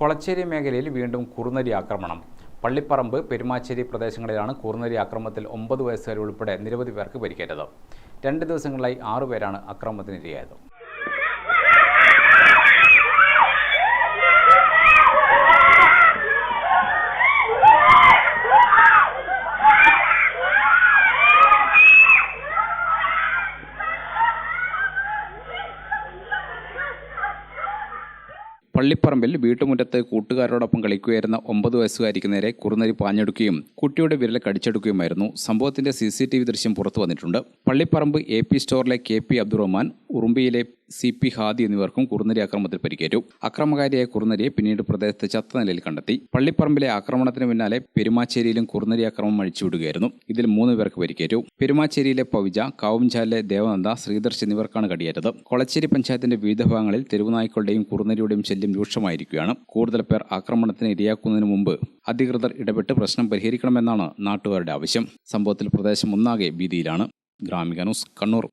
കൊളച്ചേരി മേഖലയിൽ വീണ്ടും കുറുനരി ആക്രമണം. പള്ളിപ്പറമ്പ് പെരുമാച്ചേരി പ്രദേശങ്ങളിലാണ് കുറുനരി ആക്രമണത്തിൽ ഒമ്പത് വയസ്സുകാർ ഉൾപ്പെടെ നിരവധി പേർക്ക് പരിക്കേറ്റത്. രണ്ട് ദിവസങ്ങളിലായി ആറുപേരാണ് ആക്രമണത്തിനിരയായത്. പള്ളിപ്പറമ്പിൽ വീട്ടുമുറ്റത്ത് കൂട്ടുകാരോടൊപ്പം കളിക്കുകയായിരുന്ന ഒമ്പത് വയസ്സുകാരിക്ക് നേരെ കുറുനരി പാഞ്ഞെടുക്കുകയും കുട്ടിയുടെ വിരൽ കടിച്ചെടുക്കുകയുമായിരുന്നു. സംഭവത്തിന്റെ സി സി ടി വി ദൃശ്യം പുറത്തു വന്നിട്ടുണ്ട്. പള്ളിപ്പറമ്പ് എ പി സ്റ്റോറിലെ കെ പി അബ്ദുറഹ്മാൻ ഉറുമ്പിയിലെ സി പി ഹാദി എന്നിവർക്കും കുറുനരി ആക്രമണത്തിൽ പരിക്കേറ്റു. അക്രമകാരിയായ കുറുനരിയെ പിന്നീട് പ്രദേശത്ത് ചത്ത നിലയിൽ കണ്ടെത്തി. പള്ളിപ്പറമ്പിലെ ആക്രമണത്തിന് പിന്നാലെ പെരുമാച്ചേരിയിലും കുറുനരി ആക്രമം അഴിച്ചുവിടുകയായിരുന്നു. ഇതിൽ മൂന്ന് പേർക്ക് പരിക്കേറ്റു. പെരുമാച്ചേരിയിലെ പവിജ കാവുംചാലിലെ ദേവനന്ദ ശ്രീദർശ് എന്നിവർക്കാണ് കടിയേറ്റത്. കൊളച്ചേരി പഞ്ചായത്തിന്റെ വിവിധ ഭാഗങ്ങളിൽ തെരുവുനായ്ക്കളുടെയും കുറുനരിയുടെയും ശല്യം രൂക്ഷമായിരിക്കുകയാണ്. കൂടുതൽ പേർ ആക്രമണത്തിന് ഇരയാക്കുന്നതിന് മുമ്പ് അധികൃതർ ഇടപെട്ട് പ്രശ്നം പരിഹരിക്കണമെന്നാണ് നാട്ടുകാരുടെ ആവശ്യം. സംഭവത്തിൽ പ്രദേശം ഒന്നാകെ ഭീതിയിലാണ്. ഗ്രാമിക ന്യൂസ് കണ്ണൂർ.